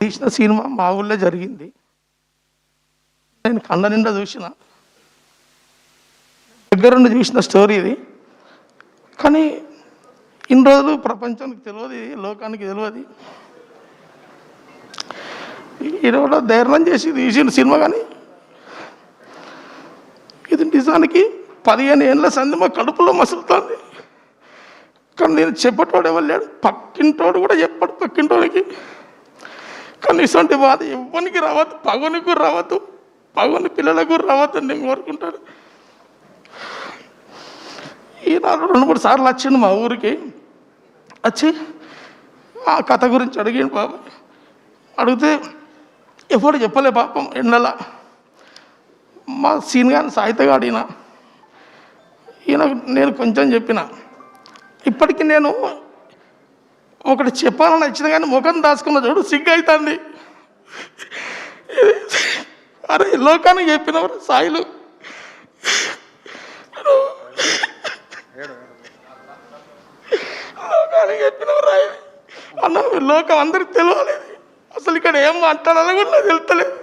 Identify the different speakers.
Speaker 1: తీసిన సినిమా మా ఊళ్ళో జరిగింది. నేను కళ్ళ నిండా చూసిన. దగ్గరుండి చూసిన స్టోరీ ఇది. కానీ ఇన్ని రోజులు ప్రపంచానికి తెలియదు ఇది, లోకానికి తెలియదు. ఈరోజు ధైర్యం చేసి తీసిన సినిమా కానీ ఇది నిజానికి పదిహేను ఏళ్ళ సంది మా కడుపులో మసులుతుంది. కానీ నేను చెప్పటోడు ఎవరు లేడు? పక్కింటోడు కూడా చెప్పాడు పక్కింటోడికి కానీ ఇటువంటి బాధ ఎవ్వనికి రావద్దు పగునికి రావద్దు పగుని పిల్లలకు రావద్దు నేను కోరుకుంటాను. ఈయన రెండు మూడు సార్లు వచ్చిండు మా ఊరికి. వచ్చి ఆ కథ గురించి అడిగాను బాబు. అడిగితే ఎప్పుడు చెప్పలే పాపం ఎండల. మా సీన్ గాని సాహిత్యగా అడిగిన ఈయన నేను కొంచెం చెప్పిన. ఇప్పటికీ నేను ఒకటి చెప్పాలని వచ్చిన కానీ ముఖం దాచుకున్న చూడు సిగ్గు అవుతుంది అరే లోకానికి చెప్పినవారు సాయిలు. లోకానికి చెప్పినవారు అన్న లోకం అందరికి తెలియలేదు అసలు ఇక్కడ ఏం మాట్లాడాలో కూడా నాకు తెలుస్తలేదు